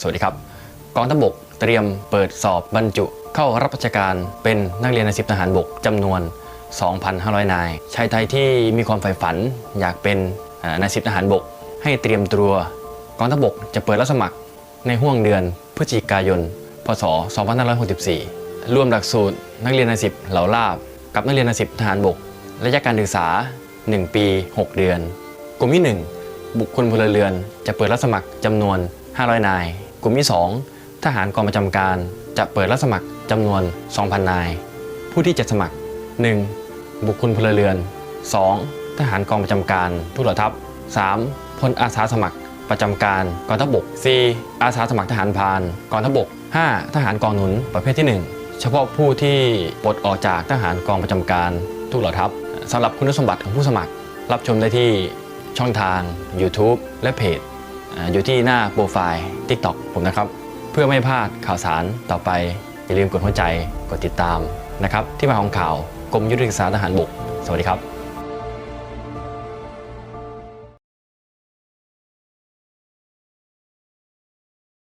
สวัสดีครับ กองทัพบกเตรียมเปิดสอบบรรจุ เข้ารับราชการเป็นนักเรียนในสิบทหารบกจำนวน 2,500 นาย ชายไทยที่มีความใฝ่ฝันอยากเป็นนายสิบทหารบก ให้เตรียมตัว กองทัพบกจะเปิดรับสมัครในห่วงเดือนพฤศจิกายน พศ 2564รวมหลักสูตรนักเรียนในสิบเหล่าลาบ กับนักเรียนในสิบทหารบก ระยะการศึกษา 1 ปี 6 เดือน กลุ่มที่ 1 บุคคลพลเรือนจะเปิดรับสมัครจำนวน 500 นาย กลุ่มที่ 2 ทหารกองประจำการจะเปิดรับสมัครจำนวน 2,000 นาย ผู้ที่จะสมัคร 1. บุคคลพลเรือน 2. ทหารกองประจำการทุกเหล่าทัพ 3. พลอาสาสมัครประจำการกองทัพบก 4. อาสาสมัครทหารพานกองทัพบก 5. ทหารกองหนุนประเภทที่ 1 เฉพาะผู้ที่ปลดออกจากทหารกองประจำการทุกเหล่าทัพสำหรับคุณสมบัติของผู้สมัคร รับชมได้ที่ช่องทาง YouTube และเพจ อยู่ที่หน้าโปรไฟล์ TikTok ผมนะครับ เพื่อไม่พลาดข่าวสารต่อไป อย่าลืมกดหัวใจกดติดตามนะครับที่มาของข่าวกรมยุทธศึกษาทหารบก สวัสดีครับ